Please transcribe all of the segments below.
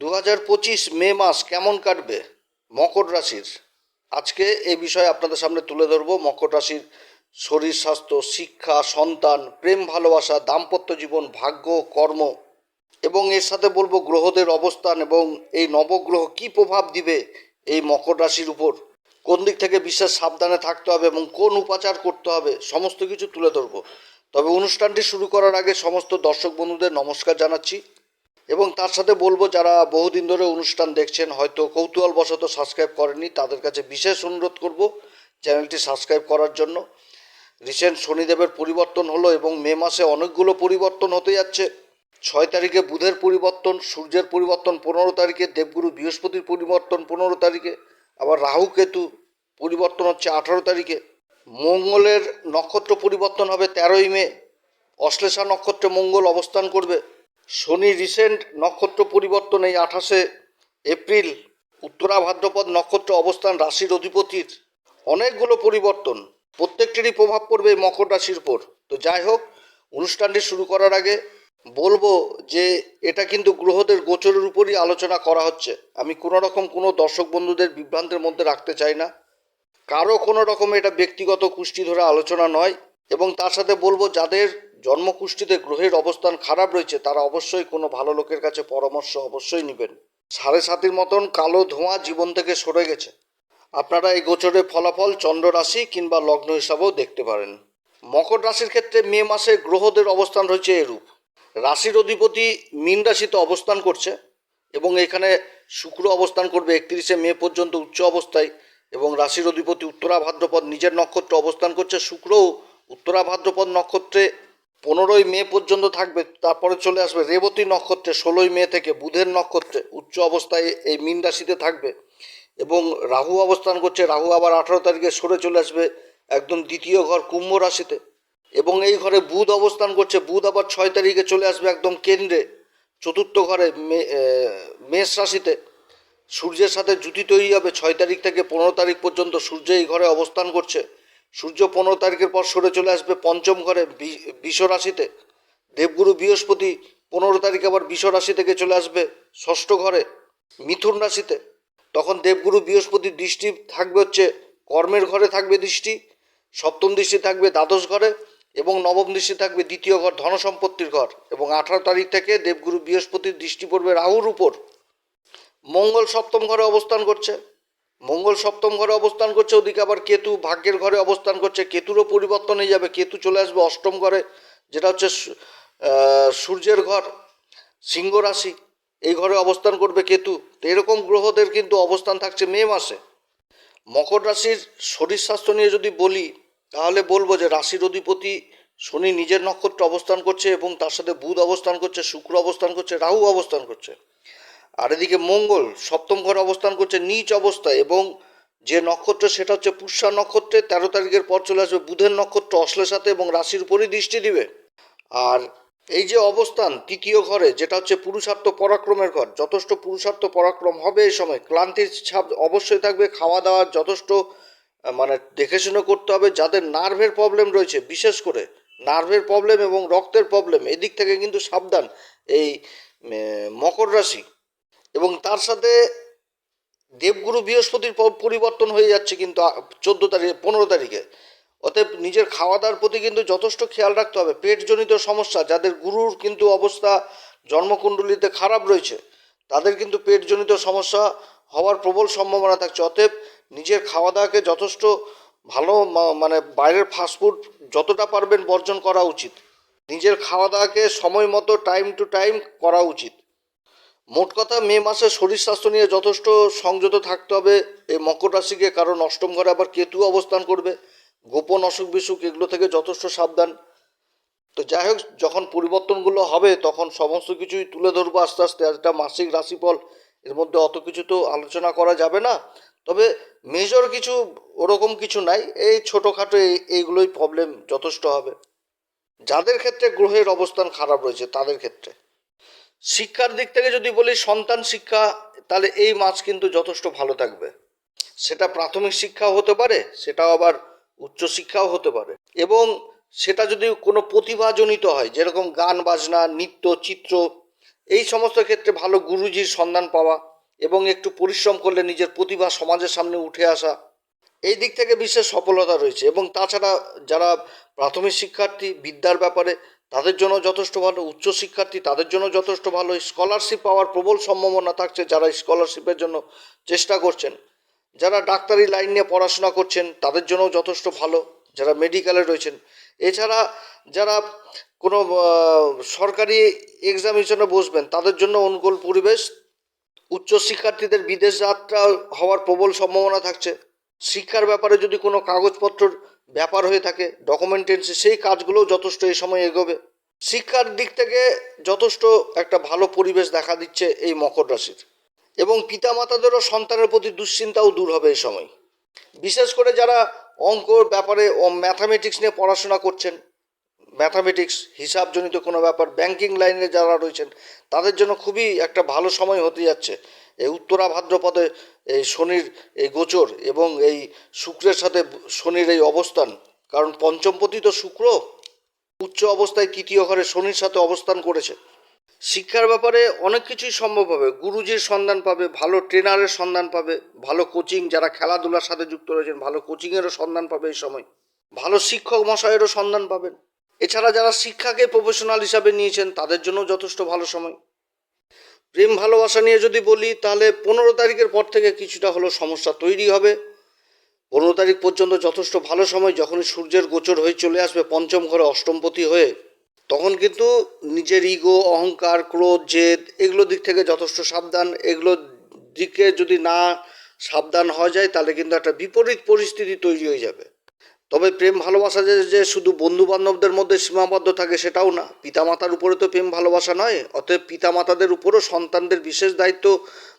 দু হাজার পঁচিশ মে মাস কেমন কাটবে মকর রাশির? আজকে এই বিষয়ে আপনাদের সামনে তুলে ধরবো। মকর রাশির শরীর, স্বাস্থ্য, শিক্ষা, সন্তান, প্রেম, ভালোবাসা, দাম্পত্য জীবন, ভাগ্য, কর্ম এবং এর সাথে বলব গ্রহদের অবস্থান এবং এই নবগ্রহ কি প্রভাব দিবে এই মকর রাশির উপর? কোন দিক থেকে বিশেষ সাবধানে থাকতে হবে এবং কোন উপাচার করতে হবে? সমস্ত কিছু তুলে ধরবো। তবে অনুষ্ঠানটি শুরু করার আগে সমস্ত দর্শক বন্ধুদের নমস্কার জানাচ্ছি। এবং তার সাথে বলব, যারা বহুদিন ধরে অনুষ্ঠান দেখছেন, হয়তো কৌতূহলবশত সাবস্ক্রাইব করেনি তাদের কাছে বিশেষ অনুরোধ করব চ্যানেলটি সাবস্ক্রাইব করার জন্য। রিসেন্ট শনিদেবের পরিবর্তন হলো এবং মে মাসে অনেকগুলো পরিবর্তন হতে যাচ্ছে। ছয় তারিখে বুধের পরিবর্তন, সূর্যের পরিবর্তন পনেরো তারিখে, দেবগুরু বৃহস্পতির পরিবর্তন পনেরো তারিখে, আবার রাহু কেতু পরিবর্তন হচ্ছে আঠারো তারিখে। মঙ্গলের নক্ষত্র পরিবর্তন হবে তেরোই মে। অশ্লেষা নক্ষত্রে মঙ্গল অবস্থান করবে। শনি রিসেন্ট নক্ষত্র পরিবর্তন এই আঠাশে এপ্রিল উত্তরা ভাদ্রপদ নক্ষত্র অবস্থান রাশির অধিপতির। অনেকগুলো পরিবর্তন। প্রত্যেকটিরই প্রভাব পড়বে মকর রাশির উপর। তো যাই হোক, অনুষ্ঠানটি শুরু করার আগে বলব যে এটা কিন্তু গ্রহদের গোচরের উপরই আলোচনা করা হচ্ছে। আমি কোনো রকম কোনো দর্শক বন্ধুদের বিভ্রান্তের মধ্যে রাখতে চাই না। কারও কোনো রকম এটা ব্যক্তিগত কুষ্টি ধরে আলোচনা নয়। এবং তার সাথে বলব, যাদের জন্মকুষ্ঠিতে গ্রহের অবস্থান খারাপ রয়েছে, তারা অবশ্যই কোনো ভালো লোকের কাছে পরামর্শ অবশ্যই নেবেন। সাড়ে সাতির মতন কালো ধোঁয়া জীবন থেকে সরে গেছে। আপনারা এই গোচরের ফলাফল, চন্দ্র রাশি কিংবা লগ্ন হিসাবেও দেখতে পারেন। মকর রাশির ক্ষেত্রে মে মাসে গ্রহদের অবস্থান রয়েছে এরূপ। রাশির অধিপতি মীন রাশিতে অবস্থান করছে এবং এখানে শুক্র অবস্থান করবে একত্রিশে মে পর্যন্ত উচ্চ অবস্থায় এবং রাশির অধিপতি উত্তরা ভাদ্রপদ নিজের নক্ষত্র অবস্থান করছে। শুক্রও উত্তরা ভাদ্রপদ নক্ষত্রে পনেরোই মে পর্যন্ত থাকবে, তারপরে চলে আসবে রেবতী নক্ষত্রে, ষোলোই মে থেকে বুধের নক্ষত্রে, উচ্চ অবস্থায় এই মীন রাশিতে থাকবে। এবং রাহু অবস্থান করছে, রাহু আবার আঠারো তারিখে সরে চলে আসবে একদম দ্বিতীয় ঘর কুম্ভ রাশিতে। এবং এই ঘরে বুধ অবস্থান করছে, বুধ আবার ছয় তারিখে চলে আসবে একদম কেন্দ্রে, চতুর্থ ঘরে মে- মেষ রাশিতে। সূর্যের সাথে জুতি তৈরি হবে ছয় তারিখ থেকে পনেরো তারিখ পর্যন্ত সূর্য এই ঘরে অবস্থান করছে। সূর্য পনেরো তারিখের পর সরে চলে আসবে পঞ্চম ঘরে বি- বিষ রাশিতে। দেবগুরু বৃহস্পতি পনেরো তারিখ আবার বিষ রাশি থেকে চলে আসবে ষষ্ঠ ঘরে মিথুন রাশিতে। তখন দেবগুরু বৃহস্পতির দৃষ্টি থাকবে হচ্ছে কর্মের ঘরে থাকবে দৃষ্টি, সপ্তম দৃষ্টি থাকবে দ্বাদশ ঘরে এবং নবম দৃষ্টি থাকবে দ্বিতীয় ঘর ধনসম্পত্তির ঘর এবং আঠারো তারিখ থেকে দেবগুরু বৃহস্পতির দৃষ্টি পড়বে রাহুর উপর। মঙ্গল সপ্তম ঘরে অবস্থান করছে। মঙ্গল সপ্তম ঘরে অবস্থান করছে, ওদিকে আবার কেতু ভাগ্যের ঘরে অবস্থান করছে, কেতুরও পরিবর্তন হয়ে যাবে। কেতু চলে আসবে অষ্টম ঘরে, যেটা হচ্ছে সূর্যের ঘর, সিংহ রাশি, এই ঘরে অবস্থান করবে কেতু। তো এরকম গ্রহদের কিন্তু অবস্থান থাকছে মে মাসে। মকর রাশির শরীর স্বাস্থ্য নিয়ে যদি বলি, তাহলে বলব যে রাশির অধিপতি শনি নিজের নক্ষত্র অবস্থান করছে এবং তার সাথে বুধ অবস্থান করছে, শুক্র অবস্থান করছে, রাহু অবস্থান করছে। আর এদিকে মঙ্গল সপ্তম ঘরে অবস্থান করছে নিচ অবস্থায় এবং যে নক্ষত্র সেটা হচ্ছে পুষ্যা নক্ষত্রে, তেরো তারিখের পর চলে আসবে বুধের নক্ষত্র অশ্লেষাতে এবং রাশির উপরই দৃষ্টি দিবে। আর এই যে অবস্থান তৃতীয় ঘরে, যেটা হচ্ছে পুরুষার্থ পরাক্রমের ঘর, যথেষ্ট পুরুষার্থ পরাক্রম হবে এই সময়। ক্লান্তির ছাপ অবশ্যই থাকবে, খাওয়া দাওয়ার যথেষ্ট মানে দেখে শুনে করতে হবে, যাদের নার্ভের প্রবলেম রয়েছে, বিশেষ করে নার্ভের প্রবলেম এবং রক্তের প্রবলেম এদিক থেকে কিন্তু সাবধান। এই মকর রাশি এবং তার সাথে দেবগুরু বৃহস্পতির পরিবর্তন হয়ে যাচ্ছে কিন্তু চোদ্দ তারিখে, পনেরো তারিখে। অতএব নিজের খাওয়া দাওয়ার প্রতি কিন্তু যথেষ্ট খেয়াল রাখতে হবে। পেটজনিত সমস্যা, যাদের গুরুর কিন্তু অবস্থা জন্মকুণ্ডলিতে খারাপ রয়েছে, তাদের কিন্তু পেটজনিত সমস্যা হওয়ার প্রবল সম্ভাবনা থাকছে। অতএব নিজের খাওয়া দাওয়াকে যথেষ্ট ভালো মানে বাইরের ফাস্টফুড যতটা পারবেন বর্জন করা উচিত। নিজের খাওয়া দাওয়াকে সময় মতো টাইম টু টাইম করা উচিত। মোট কথা মে মাসে শরীর স্বাস্থ্য নিয়ে যথেষ্ট সংযত থাকতে হবে। এই মকর রাশিকে কারণ অষ্টম ঘরে আবার কেতু অবস্থান করবে? গোপন অসুখ বিসুখ এগুলো থেকে যথেষ্ট সাবধান। তো যাই হোক, যখন পরিবর্তনগুলো হবে, তখন সমস্ত কিছুই তুলে ধরবো আস্তে আস্তে। এটা মাসিক রাশিফল, এর মধ্যে অত কিছু তো আলোচনা করা যাবে না। তবে মেজর কিছু, ওরকম কিছু নাই। এই ছোটোখাটো এই, এইগুলোই প্রবলেম যথেষ্ট হবে। যাদের ক্ষেত্রে গ্রহের অবস্থান খারাপ রয়েছে, তাদের ক্ষেত্রে। শিক্ষার দিক থেকে যদি বলি সন্তান শিক্ষা, তাহলে এই মাছ কিন্তু যথেষ্ট ভালো থাকবে। সেটা প্রাথমিক শিক্ষাও হতে পারে, সেটাও আবার উচ্চশিক্ষাও হতে পারে। এবং সেটা যদি কোনো প্রতিভাজনিত হয়, যেরকম গান, বাজনা, নৃত্য, চিত্র, এই সমস্ত ক্ষেত্রে ভালো গুরুজির সন্ধান পাওয়া এবং একটু পরিশ্রম করলে নিজের প্রতিভা সমাজের সামনে উঠে আসা, এই দিক থেকে বিশেষ সফলতা রয়েছে। এবং তাছাড়া যারা প্রাথমিক শিক্ষার্থী, বিদ্যার ব্যাপারে তাদের জন্য যথেষ্ট ভালো উচ্চ শিক্ষার্থী, তাদের জন্য যথেষ্ট ভালো স্কলারশিপ পাওয়ার প্রবল সম্ভাবনা থাকছে যারা স্কলারশিপের জন্য চেষ্টা করছেন। যারা ডাক্তারি লাইন নিয়ে পড়াশোনা করছেন, তাদের জন্য যথেষ্ট ভালো। যারা মেডিকেলে রয়েছেন, এছাড়া যারা কোনো সরকারি এক্সামিনেশনে বসবেন, তাদের জন্য অনুকূল পরিবেশ, উচ্চ শিক্ষার্থীদের বিদেশ যাত্রা হওয়ার প্রবল সম্ভাবনা থাকছে। শিক্ষার ব্যাপারে যদি কোনো কাগজপত্রর ব্যাপার হয়ে থাকে ডকুমেন্টেন্সি সেই কাজগুলোও যথেষ্ট এই সময় এগোবে। শিক্ষার দিক থেকে যথেষ্ট একটা ভালো পরিবেশ দেখা দিচ্ছে এই মকর রাশির। এবং পিতামাতাদেরও সন্তানের প্রতি দুশ্চিন্তাও দূর হবে এই সময়। বিশেষ করে যারা অঙ্কর ব্যাপারে ও ম্যাথামেটিক্স নিয়ে পড়াশোনা করছেন ম্যাথামেটিক্স হিসাবজনিত কোনো ব্যাপার ব্যাংকিং লাইনে যারা রয়েছেন, তাদের জন্য খুবই একটা ভালো সময় হতে যাচ্ছে। এই উত্তরা ভাদ্রপদে এই শনির এই গোচর এবং এই শুক্রের সাথে শনির এই অবস্থান। কারণ পঞ্চমপতি তো শুক্র, উচ্চ অবস্থায় তৃতীয় ঘরে শনির সাথে অবস্থান করেছে। শিক্ষার ব্যাপারে অনেক কিছুই সম্ভব হবে। গুরুজির সন্ধান পাবে, ভালো ট্রেনারের সন্ধান পাবে, ভালো কোচিং, যারা খেলাধুলার সাথে যুক্ত রয়েছেন, ভালো কোচিংয়েরও সন্ধান পাবে এই সময়। ভালো শিক্ষক মশাইয়েরও সন্ধান পাবেন। এছাড়া যারা শিক্ষাকে প্রফেশনাল হিসাবে নিয়েছেন, তাদের জন্য যথেষ্ট ভালো সময়। প্রেম ভালোবাসা নিয়ে যদি বলি, তাহলে পনেরো তারিখের পর থেকে কিছুটা হলো সমস্যা তৈরি হবে। পনেরো তারিখ পর্যন্ত যথেষ্ট ভালো সময়, যখনই সূর্যের গোচর হয়ে চলে আসবে পঞ্চম ঘরে অষ্টমপতি হয়ে, তখন কিন্তু নিজের ইগো অহংকার, ক্রোধ, জেদ, এগুলো দিক থেকে যথেষ্ট সাবধান। এগুলো দিকে যদি না সাবধান হওয়া যায়, তাহলে কিন্তু একটা বিপরীত পরিস্থিতি তৈরি হয়ে যাবে। তবে প্রেম ভালোবাসা যে যে শুধু বন্ধু বান্ধবদের মধ্যে সীমাবদ্ধ থাকে সেটাও না। পিতামাতার উপরে তো প্রেম ভালোবাসা নয়, অতএব পিতামাতাদের উপরও সন্তানদের বিশেষ দায়িত্ব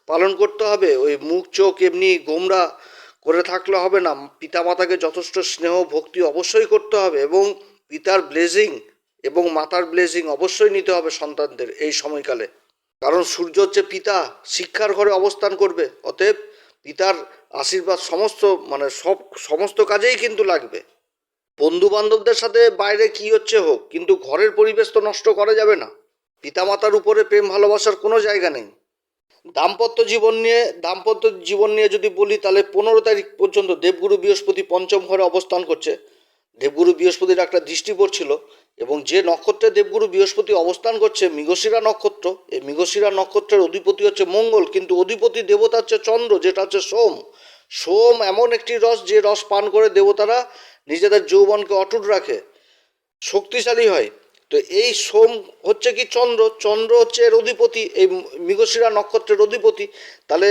পালন করতে হবে। ওই মুখ, চোখ এমনি গোমরা করে থাকলে হবে না। পিতামাতাকে যথেষ্ট স্নেহ, ভক্তি অবশ্যই করতে হবে এবং পিতার ব্লেজিং এবং মাতার ব্লেজিং অবশ্যই নিতে হবে সন্তানদের এই সময়কালে। কারণ সূর্য হচ্ছে পিতা, শিক্ষার ঘরে অবস্থান করবে। অতএব পিতার আশীর্বাদ সমস্ত মানে সব, সমস্ত কাজেই কিন্তু লাগবে। বন্ধু বান্ধবদের সাথে বাইরে কি হচ্ছে হোক, কিন্তু ঘরের পরিবেশ তো নষ্ট করা যাবে না। পিতামাতার উপরে প্রেম ভালোবাসার কোনো জায়গা নেই। দাম্পত্য জীবন নিয়ে, দাম্পত্য জীবন নিয়ে যদি বলি, তাহলে পনেরো তারিখ পর্যন্ত দেবগুরু বৃহস্পতি পঞ্চম ঘরে অবস্থান করছে। দেবগুরু বৃহস্পতির একটা দৃষ্টি পড়ছিল এবং যে নক্ষত্রে দেবগুরু বৃহস্পতি অবস্থান করছে, মৃগশিরা নক্ষত্র, এই মৃগশিরা নক্ষত্রের অধিপতি হচ্ছে মঙ্গল, কিন্তু অধিপতি দেবতা হচ্ছে চন্দ্র, যেটা হচ্ছে সোম। সোম এমন একটি রস যে রস পান করে দেবতারা নিজেদের যৌবনকে অটুট রাখে, শক্তিশালী হয়। তো এই সোম হচ্ছে কি চন্দ্র? চন্দ্র হচ্ছে এর অধিপতি, এই মৃগশিরা নক্ষত্রের অধিপতি। তাহলে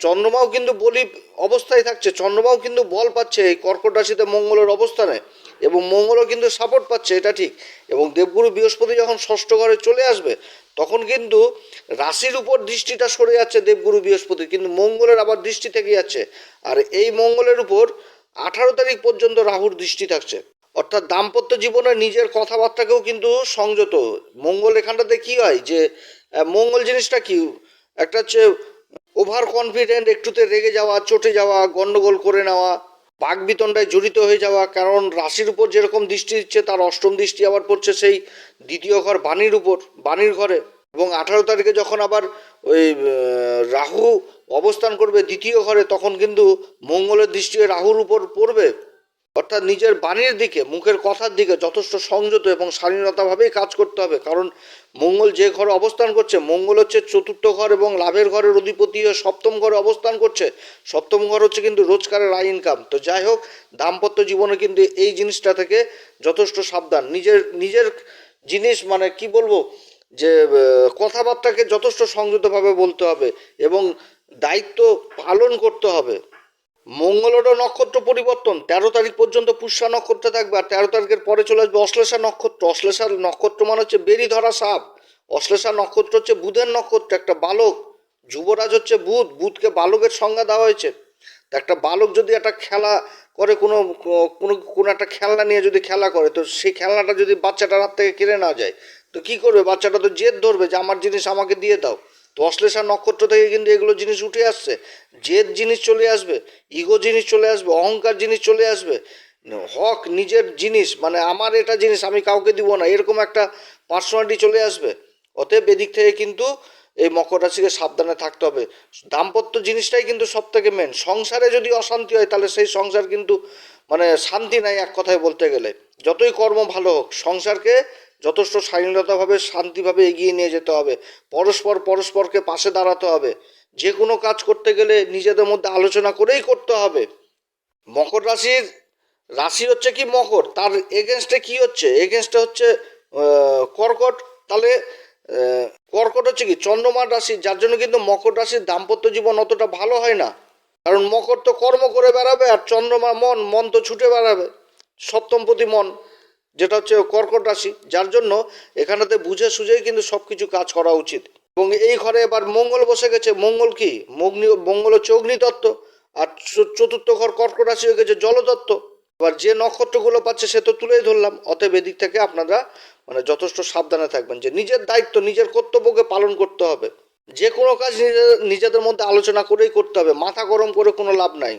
চন্দ্রমাও কিন্তু বলি অবস্থায় থাকছে, চন্দ্রমাও কিন্তু বল পাচ্ছে এই কর্কট রাশিতে মঙ্গলের অবস্থানে। এবং মঙ্গলও কিন্তু সাপোর্ট পাচ্ছে, এটা ঠিক। এবং দেবগুরু বৃহস্পতি যখন ষষ্ঠ ঘরে চলে আসবে, তখন কিন্তু রাশির উপর দৃষ্টিটা সরে যাচ্ছে দেবগুরু বৃহস্পতি কিন্তু মঙ্গলের আবার দৃষ্টি থেকে যাচ্ছে। আর এই মঙ্গলের উপর আঠারো তারিখ পর্যন্ত রাহুর দৃষ্টি থাকছে। অর্থাৎ দাম্পত্য জীবনে নিজের কথাবার্তাকেও কিন্তু সংযত। মঙ্গল এখানটাতে কি হয় যে মঙ্গল জিনিসটা কি? একটা হচ্ছে ওভার কনফিডেন্ট একটুতে রেগে যাওয়া, চটে যাওয়া, গন্ডগোল করে নেওয়া বাঘ বিতণ্ডায় জড়িত হয়ে যাওয়া, কারণ রাশির উপর যেরকম দৃষ্টি দিচ্ছে, তার অষ্টম দৃষ্টি আবার পড়ছে সেই দ্বিতীয় ঘর বাণীর উপর, বাণীর ঘরে। এবং আঠারো তারিখে যখন আবার ওই রাহু অবস্থান করবে দ্বিতীয় ঘরে, তখন কিন্তু মঙ্গলের দৃষ্টি রাহুর উপর পড়বে। অর্থাৎ নিজের বাণীর দিকে, মুখের কথার দিকে যথেষ্ট সংযত এবং স্বাধীনতাভাবেই কাজ করতে হবে। কারণ মঙ্গল যে ঘরে অবস্থান করছে, মঙ্গল হচ্ছে চতুর্থ ঘর এবং লাভের ঘরের অধিপতি হয়ে সপ্তম ঘরে অবস্থান করছে। সপ্তম ঘর হচ্ছে কিন্তু রোজগারের আয় ইনকাম তো যাই হোক, দাম্পত্য জীবনে কিন্তু এই জিনিসটা থেকে যথেষ্ট সাবধান। নিজের নিজের জিনিস মানে কি বলব? যে কথাবার্তাকে যথেষ্ট সংযতভাবে বলতে হবে এবং দায়িত্ব পালন করতে হবে। মঙ্গলেরও নক্ষত্র পরিবর্তন, তেরো তারিখ পর্যন্ত পুষ্যা নক্ষত্র থাকবে আর তেরো তারিখের পরে চলে আসবে অশ্লেষা নক্ষত্র। অশ্লেষার নক্ষত্র মানে হচ্ছে বেরি ধরা সাপ। অশ্লেষা নক্ষত্র হচ্ছে বুধের নক্ষত্র, একটা বালক। যুবরাজ হচ্ছে বুধ, বুধকে বালকের সংজ্ঞা দেওয়া হয়েছে। তা একটা বালক যদি একটা খেলা করে, কোনো কোনো কোনো একটা খেলনা নিয়ে যদি খেলা করে, তো সেই খেলনাটা যদি বাচ্চাটার হাত থেকে কেড়ে নেওয়া যায়, তো কী করবে? বাচ্চাটা তো জেদ ধরবে যে, আমার জিনিস আমাকে দিয়ে দাও। অশ্লেষা নক্ষত্র থেকে কিন্তু এগুলো জিনিস উঠে আসছে। জেদ জিনিস চলে আসবে, ইগো জিনিস চলে আসবে, অহংকার জিনিস চলে আসবে। হক নিজের জিনিস মানে আমার এটা জিনিস আমি কাউকে দিব না, এরকম একটা পার্সোনালিটি চলে আসবে। অতএব এদিক থেকে কিন্তু এই মকর রাশিকে সাবধানে থাকতে হবে। দাম্পত্য জিনিসটাই কিন্তু সব থেকে মেন সংসারে যদি অশান্তি হয়, তাহলে সেই সংসার কিন্তু মানে শান্তি নাই এক কথায় বলতে গেলে। যতই কর্ম ভালো হোক, সংসারকে যথেষ্ট স্বাধীনতাভাবে শান্তিভাবে এগিয়ে নিয়ে যেতে হবে। পরস্পর পরস্পরকে পাশে দাঁড়াতে হবে। যে কোনো কাজ করতে গেলে নিজেদের মধ্যে আলোচনা করেই করতে হবে। মকর রাশির, রাশি হচ্ছে কি মকর? তার এগেনস্টে কি হচ্ছে? এগেনস্টে হচ্ছে কর্কট। তাহলে কর্কট হচ্ছে কি? চন্দ্রমার রাশি, যার জন্য কিন্তু মকর রাশির দাম্পত্য জীবন অতটা ভালো হয় না। কারণ মকর তো কর্ম করে বেড়াবে আর চন্দ্রমা মন মন তো ছুটে বেড়াবে। সপ্তমপতি মন। যেটা হচ্ছে কর্কট রাশি, যার জন্য এখানেতে বুঝে সুঝেই কিন্তু সব কিছু কাজ করা উচিত। এবং এই ঘরে এবার মঙ্গল বসে গেছে। মঙ্গল কি? মগ্নি, মঙ্গল হচ্ছে অগ্নিতত্ত্ব আর চতুর্থ ঘর কর্কট রাশি হয়ে গেছে জলতত্ত্ব এবার যে নক্ষত্রগুলো পাচ্ছে সে তো তুলেই ধরলাম। অতএব এদিক থেকে আপনারা মানে যথেষ্ট সাবধানে থাকবেন যে নিজের দায়িত্ব, নিজের কর্তব্যকে পালন করতে হবে। যে কোনো কাজ নিজেদের মধ্যে আলোচনা করেই করতে হবে। মাথা গরম করে কোনো লাভ নাই।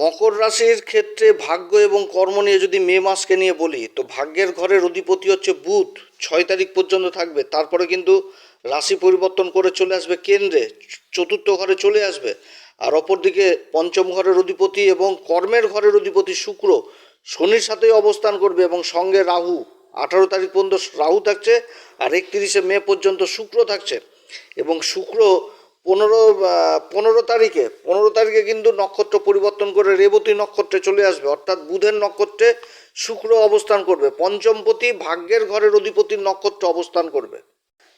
মকর রাশির ক্ষেত্রে ভাগ্য এবং কর্ম নিয়ে যদি মে মাসকে নিয়ে বলি, তো ভাগ্যের ঘরের অধিপতি হচ্ছে বুধ। ছয় তারিখ পর্যন্ত থাকবে। তারপরে কিন্তু রাশি পরিবর্তন করে চলে আসবে কেন্দ্রে, চতুর্থ ঘরে চলে আসবে। আর অপরদিকে পঞ্চম ঘরের অধিপতি এবং কর্মের ঘরের অধিপতি শুক্র শনির সাথেই অবস্থান করবে এবং সঙ্গে রাহু। আঠারো তারিখ পর্যন্ত রাহু থাকছে আর একত্রিশে মে পর্যন্ত শুক্র থাকছে। এবং শুক্র পনেরো পনেরো তারিখে পনেরো তারিখে কিন্তু নক্ষত্র পরিবর্তন করে রেবতী নক্ষত্রে চলে আসবে, অর্থাৎ বুধের নক্ষত্রে শুক্র অবস্থান করবে, পঞ্চমপতি ভাগ্যের ঘরের অধিপতির নক্ষত্র অবস্থান করবে।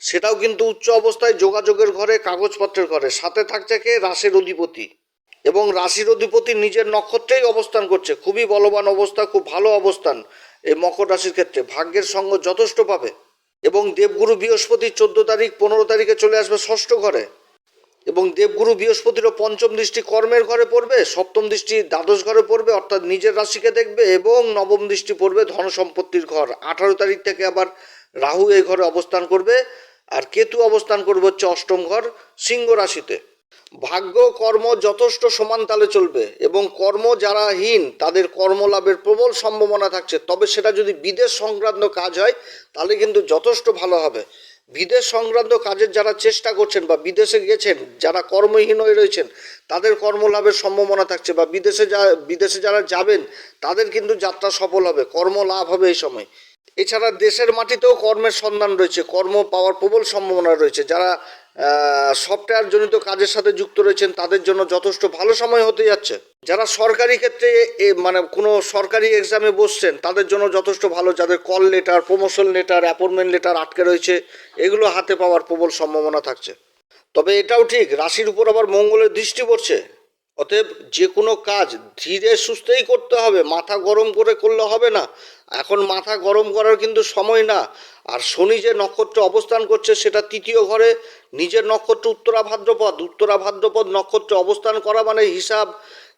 সেটাও কিন্তু উচ্চ অবস্থায় যোগাযোগের ঘরে, কাগজপত্রের ঘরে, সাথে থাকছে কে? রাশির অধিপতি। এবং রাশির অধিপতি নিজের নক্ষত্রেই অবস্থান করছে, খুবই বলবান অবস্থা, খুব ভালো অবস্থান এই মকর রাশির ক্ষেত্রে, ভাগ্যের সঙ্গ যথেষ্ট পাবে। এবং দেবগুরু বৃহস্পতি চোদ্দ তারিখ, পনেরো তারিখে চলে আসবে ষষ্ঠ ঘরে। এবং দেবগুরু বৃহস্পতিরও পঞ্চম দৃষ্টি কর্মের ঘরে পড়বে, সপ্তম দৃষ্টি দ্বাদশ ঘরে পড়বে, অর্থাৎ নিজের রাশিকে দেখবে এবং নবম দৃষ্টি পড়বে ধন সম্পত্তির ঘর। আঠারো তারিখ থেকে আবার রাহু এই ঘরে অবস্থান করবে, আর কেতু অবস্থান করবে হচ্ছে অষ্টম ঘর সিংহ রাশিতে। ভাগ্য, কর্ম যথেষ্ট সমান তালে চলবে এবং কর্ম যারা হীন, তাদের কর্মলাভের প্রবল সম্ভাবনা থাকছে। তবে সেটা যদি বিদেশ সংক্রান্ত কাজ হয়, তাহলে কিন্তু যথেষ্ট ভালো হবে। বিদেশ সংক্রান্ত কাজের যারা চেষ্টা করছেন বা বিদেশে গেছেন, যারা কর্মহীন হয়ে রয়েছেন, তাদের কর্মলাভের সম্ভাবনা থাকছে বা বিদেশে যা, বিদেশে যারা যাবেন, তাদের কিন্তু যাত্রা সফল হবে কর্ম লাভ হবে এই সময়। এছাড়া দেশের মাটিতেও কর্মের সন্ধান রয়েছে, কর্ম পাওয়ার প্রবল সম্ভাবনা রয়েছে। যারা সফটওয়্যার জনিত কাজের সাথে যুক্ত রয়েছেন, তাদের জন্য যথেষ্ট ভালো সময় হতে যাচ্ছে। যারা সরকারি ক্ষেত্রে মানে কোনো সরকারি এক্সামে বসছেন, তাদের জন্য যথেষ্ট ভালো। যাদের call letter promotion letter appointment letter আটকে রয়েছে, এগুলো হাতে পাওয়ার প্রবল সম্ভাবনা থাকছে। তবে এটাও ঠিক, রাশির উপর আবার মঙ্গলের দৃষ্টি পড়ছে। অতএব যে কোনো কাজ ধীরে সুস্থেই করতে হবে, মাথা গরম করে করলে হবে না। এখন মাথা গরম করার কিন্তু সময় না। আর শনি যে নক্ষত্র অবস্থান করছে, সেটা তৃতীয় ঘরে নিজের নক্ষত্র উত্তরা ভাদ্রপদ উত্তরা ভাদ্রপদ নক্ষত্রে অবস্থান করা মানে হিসাব,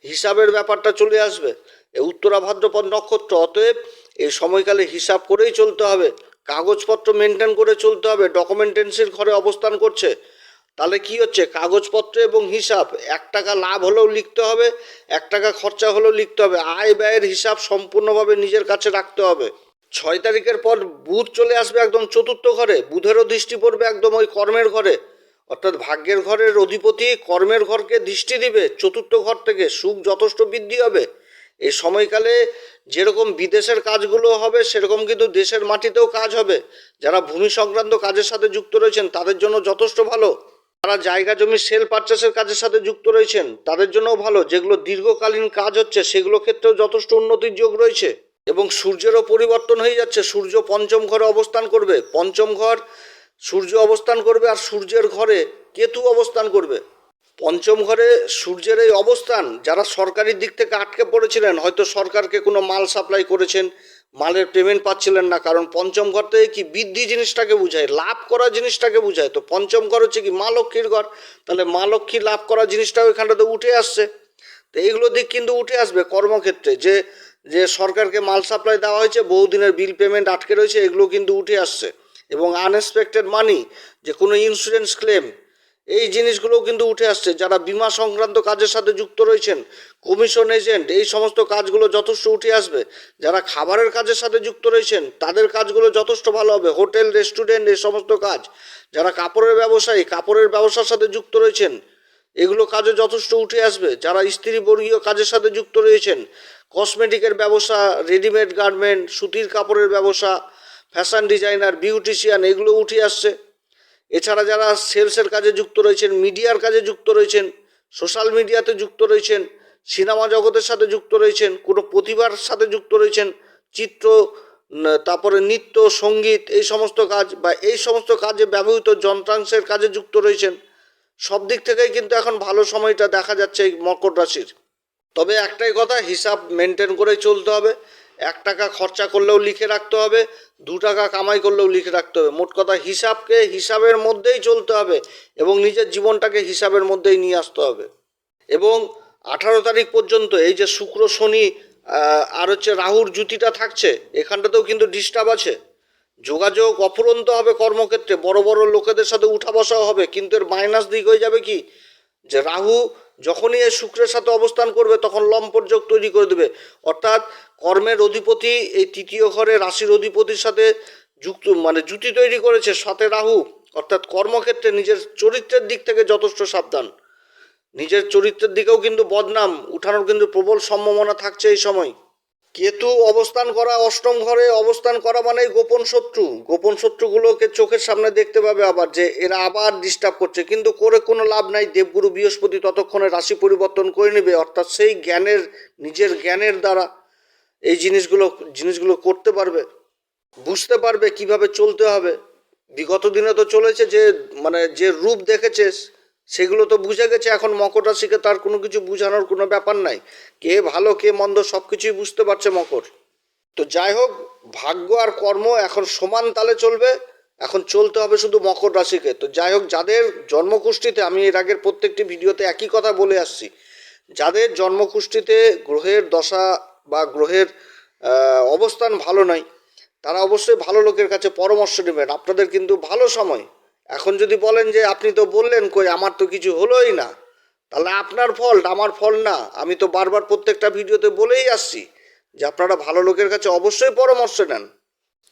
হিসাবের ব্যাপারটা চলে আসবে। এই উত্তরা ভাদ্রপদ নক্ষত্র, অতএব এই সময়কালে হিসাব করেই চলতে হবে। কাগজপত্র মেনটেন করে চলতে হবে। ডকুমেন্টেন্সির ঘরে অবস্থান করছে। তাহলে কি হচ্ছে? কাগজপত্র এবং হিসাব, এক টাকা লাভ হলেও লিখতে হবে, এক টাকা খরচা হলেও লিখতে হবে। আয় ব্যয়ের হিসাব সম্পূর্ণভাবে নিজের কাছে রাখতে হবে। ছয় তারিখের পর বুধ চলে আসবে একদম চতুর্থ ঘরে। বুধেরও দৃষ্টি পড়বে একদম ওই কর্মের ঘরে। অর্থাৎ ভাগ্যের ঘরের অধিপতি কর্মের ঘরকে দৃষ্টি দিবে চতুর্থ ঘর থেকে। সুখ যথেষ্ট বৃদ্ধি হবে। এই সময়কালে যেরকম বিদেশের কাজগুলো হবে, সেরকম কিন্তু দেশের মাটিতেও কাজ হবে। যারা ভূমি সংক্রান্ত কাজের সাথে যুক্ত রয়েছেন, তাদের জন্য যথেষ্ট ভালো। যারা জায়গা জমি সেল পারচেসের কাজের সাথে যুক্ত রয়েছেন, তাদের জন্যও ভালো। যেগুলো দীর্ঘকালীন কাজ হচ্ছে, সেগুলো ক্ষেত্রেও যথেষ্ট উন্নতির যোগ রয়েছে। এবং সূর্যেরও পরিবর্তন হয়ে যাচ্ছে। সূর্য পঞ্চম ঘরে অবস্থান করবে। পঞ্চম ঘর সূর্য অবস্থান করবে আর সূর্যের ঘরে কেতু অবস্থান করবে। পঞ্চম ঘরে সূর্যের এই অবস্থান, যারা সরকারি দিক থেকে আটকে পড়েছিলেন, হয়তো সরকারকে কোনো মাল সাপ্লাই করেছেন, মালের পেমেন্ট পাচ্ছিলেন না, কারণ পঞ্চম ঘর থেকে কি বৃদ্ধি জিনিসটাকে বোঝায়, লাভ করা জিনিসটাকে বোঝায়। তো পঞ্চম ঘর হচ্ছে কি মা লক্ষ্মীর ঘর, তাহলে মা লক্ষ্মী লাভ করা জিনিসটাও এখানটাতে উঠে আসছে। তো এইগুলো দিক কিন্তু উঠে আসবে কর্মক্ষেত্রে, যে যে সরকারকে মাল সাপ্লাই দেওয়া হয়েছে, বহুদিনের বিল পেমেন্ট আটকে রয়েছে, এগুলো কিন্তু উঠে আসছে। এবং আনএক্সপেক্টেড মানি যে কোনো ইন্স্যুরেন্স ক্লেম এই জিনিসগুলোও কিন্তু উঠে আসছে। যারা বিমা সংক্রান্ত কাজের সাথে যুক্ত রয়েছেন কমিশন এজেন্ট এই সমস্ত কাজগুলো যথেষ্ট উঠে আসবে। যারা খাবারের কাজের সাথে যুক্ত রয়েছেন, তাদের কাজগুলো যথেষ্ট ভালো হবে। হোটেল রেস্টুরেন্ট এই সমস্ত কাজ। যারা কাপড়ের ব্যবসায়ী, কাপড়ের ব্যবসার সাথে যুক্ত রয়েছেন এগুলো কাজে যথেষ্ট উঠে আসবে। যারা স্ত্রী বর্গীয় কাজের সাথে যুক্ত রয়েছেন কসমেটিকের ব্যবসা রেডিমেড গার্মেন্ট সুতির কাপড়ের ব্যবসা ফ্যাশন ডিজাইনার বিউটিশিয়ান এগুলো উঠে আসছে। এছাড়া যারা সেলসের কাজে যুক্ত রয়েছেন মিডিয়ার কাজে যুক্ত রয়েছেন সোশ্যাল মিডিয়াতে যুক্ত রয়েছেন সিনেমা জগতের সাথে যুক্ত রয়েছেন, কোনো প্রতিভার সাথে যুক্ত রয়েছেন, চিত্র তারপরে নৃত্য, সংগীত, এই সমস্ত কাজ বা এই সমস্ত কাজে ব্যবহৃত যন্ত্রাংশের কাজে যুক্ত রয়েছেন সব দিক থেকেই কিন্তু এখন ভালো সময়টা দেখা যাচ্ছে এই মকর রাশির। তবে একটাই কথা, হিসাব মেনটেন করে চলতে হবে। এক টাকা খরচা করলেও লিখে রাখতে হবে, দু টাকা কামাই করলেও লিখে রাখতে হবে। মোট কথা, হিসাবকে হিসাবের মধ্যেই চলতে হবে এবং নিজের জীবনটাকে হিসাবের মধ্যেই নিয়ে আসতে হবে। এবং আঠারো তারিখ পর্যন্ত এই যে শুক্র, শনি আর হচ্ছে রাহুর জুতিটা থাকছে, এখানটাতেও কিন্তু ডিস্টার্ব আছে। যোগাযোগ অফুরন্ত হবে কর্মক্ষেত্রে, বড় বড় লোকেদের সাথে উঠা বসাও হবে, কিন্তু এর মাইনাস দিক হয়ে যাবে কি? যে রাহু যখনই এই শুক্রের সাথে অবস্থান করবে, তখন লম্পট যোগ তৈরি করে দেবে। অর্থাৎ কর্মের অধিপতি এই তৃতীয় ঘরে রাশির অধিপতির সাথে যুক্ত মানে জুতি তৈরি করেছে, সাথে রাহু। অর্থাৎ কর্মক্ষেত্রে নিজের চরিত্রের দিক থেকে যথেষ্ট সাবধান। নিজের চরিত্রের দিকেও কিন্তু বদনাম, উঠানোর কিন্তু প্রবল সম্ভাবনা থাকছে এই সময়। কেতু অবস্থান করা, অষ্টম ঘরে অবস্থান করা মানেই গোপন শত্রু। গোপন শত্রুগুলোকে চোখের সামনে দেখতে পাবে আবার যে এরা আবার ডিস্টার্ব করছে। কিন্তু করে কোনো লাভ নাই, দেবগুরু বৃহস্পতি ততক্ষণে রাশি পরিবর্তন করে নেবে। অর্থাৎ সেই জ্ঞানের, নিজের জ্ঞানের দ্বারা এই জিনিসগুলো জিনিসগুলো করতে পারবে। বুঝতে পারবে কীভাবে চলতে হবে। বিগত দিনে তো চলেছে যে মানে যে রূপ দেখেছে সেগুলো তো বুঝে গেছে, এখন মকর রাশিকে তার কোনো কিছু বোঝানোর কোনো ব্যাপার নাই। কে ভালো, কে মন্দ সব কিছুই বুঝতে পারছে মকর। তো যাই হোক, ভাগ্য আর কর্ম এখন সমান তালে চলবে, এখন চলতে হবে শুধু মকর রাশিকে। তো যাই হোক, যাদের জন্মকুষ্ঠিতে, আমি এর আগের প্রত্যেকটি ভিডিওতে একই কথা বলে আসছি, যাদের জন্মকুষ্ঠিতে গ্রহের দশা বা গ্রহের অবস্থান ভালো নয় তারা অবশ্যই ভালো লোকের কাছে পরামর্শ নেবেন। আপনাদের কিন্তু ভালো সময়। এখন যদি বলেন যে আপনি তো বললেন কই, আমার তো কিছু হলোই না, তাহলে আপনার ফল্ট আমার ফল না। আমি তো বারবার প্রত্যেকটা ভিডিওতে বলেই আসছি যে আপনারা ভালো লোকের কাছে অবশ্যই পরামর্শ নেন।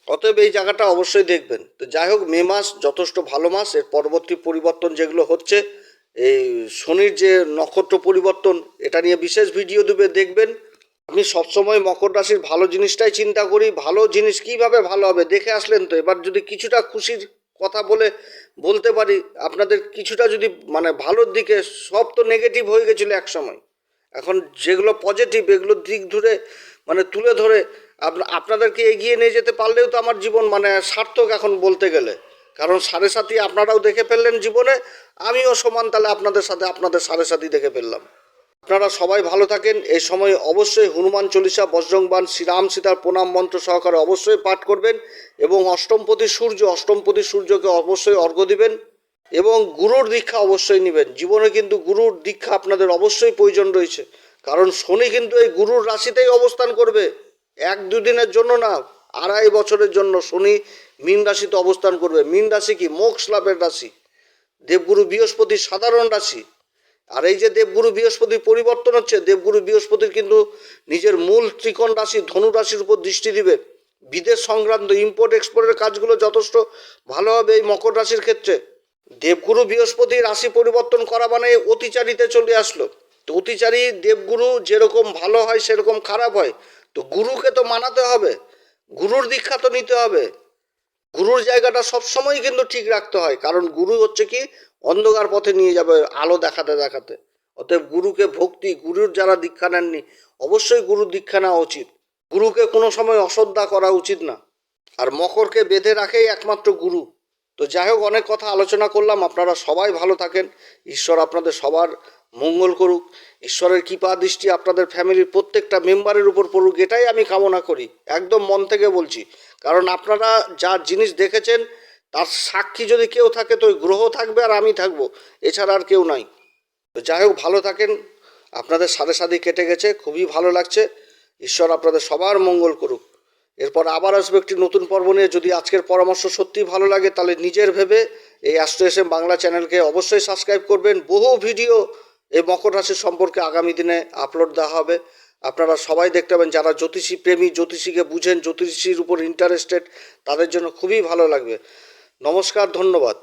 অতএব এই জায়গাটা অবশ্যই দেখবেন। তো যাই হোক, মে মাস যথেষ্ট ভালো মাস, এর পরবর্তী পরিবর্তন যেগুলো হচ্ছে, এই শনির যে নক্ষত্র পরিবর্তন, এটা নিয়ে বিশেষ ভিডিও দেবে দেখবেন। আমি সবসময় মকর রাশির ভালো জিনিসটাই চিন্তা করি, ভালো জিনিস কীভাবে ভালো হবে, দেখে আসলেন তো। এবার যদি কিছুটা খুশির কথা বলে বলতে পারি, আপনাদের কিছুটা যদি মানে ভালোর দিকে, সব তো নেগেটিভ হয়ে গেছিল এক সময়। এখন যেগুলো পজিটিভ এগুলো দিক ধরে মানে তুলে ধরে আপনা- আপনাদেরকে এগিয়ে নিয়ে যেতে পারলেও তো আমার জীবন মানে সার্থক এখন বলতে গেলে। কারণ সাড়ে সাথী আপনারাও দেখে ফেললেন জীবনে, আমিও সমান তালে আপনাদের সাথে, আপনাদের সাড়ে সাথী দেখে ফেললাম। আপনারা সবাই ভালো থাকেন। এই সময় অবশ্যই হনুমান চল্লিশা বজ্রংবান শ্রীরাম সীতার প্রণাম মন্ত্র সহকারে অবশ্যই পাঠ করবেন এবং অষ্টমপতি সূর্য, অষ্টমপতি সূর্যকে অবশ্যই অর্ঘ্য দিবেন এবং গুরুর দীক্ষা অবশ্যই নেবেন। জীবনে কিন্তু গুরুর দীক্ষা আপনাদের অবশ্যই প্রয়োজন রয়েছে। কারণ শনি কিন্তু এই গুরুর রাশিতেই অবস্থান করবে। এক দুদিনের জন্য না, আড়াই বছরের জন্য শনি মীন রাশিতে অবস্থান করবে। মীন রাশি কি? মোক্ষ লাভের রাশি। দেবগুরু বৃহস্পতি সাধারণ রাশি। আর এই যে দেবগুরু বৃহস্পতি পরিবর্তন হচ্ছে, দেবগুরু বৃহস্পতির কিন্তু নিজের মূল ত্রিকোণ রাশি, ধনু রাশির উপর দৃষ্টি দিবে। বিদেশ সংক্রান্ত ইম্পোর্ট এক্সপোর্টের কাজগুলো যথেষ্ট ভালো হবে এই মকর রাশির ক্ষেত্রে। দেবগুরু বৃহস্পতি রাশি পরিবর্তন করা মানে অতিচারিতে চলে আসলো। তো অতিচারী দেবগুরু যেরকম ভালো হয়, সেরকম খারাপ হয়। তো গুরুকে তো মানাতে হবে। গুরুর দীক্ষা তো নিতে হবে। গুরুর জায়গাটা সবসময় কিন্তু ঠিক রাখতে হয়। কারণ গুরু হচ্ছে কি, অন্ধকার পথে নিয়ে যাবে আলো দেখাতে দেখাতে। অতএব গুরুকে ভক্তি, গুরুর যারা দীক্ষা নেননি, অবশ্যই গুরুর দীক্ষা নেওয়া উচিত। গুরুকে কোনো সময় অশ্রদ্ধা করা উচিত না। আর মকরকে বেঁধে রাখেই একমাত্র গুরু। তো যাই হোক, অনেক কথা আলোচনা করলাম। আপনারা সবাই ভালো থাকেন। ঈশ্বর আপনাদের সবার মঙ্গল করুক। ঈশ্বরের কৃপা, দৃষ্টি আপনাদের ফ্যামিলির প্রত্যেকটা মেম্বারের উপর পড়ুক, এটাই আমি কামনা করি। একদম মন থেকে বলছি। কারণ আপনারা যা জিনিস দেখেছেন, তার সাক্ষী যদি কেউ থাকে, তো ওই গ্রহ থাকবে আর আমি থাকব। এছাড়া আর কেউ নাই। তো যাই হোক, ভালো থাকেন। আপনাদের সাথে সাথে কেটে গেছে, খুবই ভালো লাগছে। ঈশ্বর আপনাদের সবার মঙ্গল করুক। এরপর আবার আসবে একটি নতুন পর্ব নিয়ে। যদি আজকের পরামর্শ সত্যিই ভালো লাগে, তাহলে নিজের ভেবে এই অ্যাস্ট্রো এস বাংলা চ্যানেলকে অবশ্যই সাবস্ক্রাইব করবেন। বহু ভিডিও এই মকর রাশি সম্পর্কে আগামী দিনে আপলোড দেওয়া হবে। আপনারা সবাই দেখতে পাবেন, যারা জ্যোতিষী প্রেমী, জ্যোতিষীকে বুঝেন, জ্যোতিষীর উপর ইন্টারেস্টেড তাদের জন্য খুবই ভালো লাগবে। নমস্কার, ধন্যবাদ।